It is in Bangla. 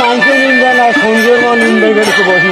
মানুষের নিন্দা না সঞ্জয়ের মা নিন্দা বসে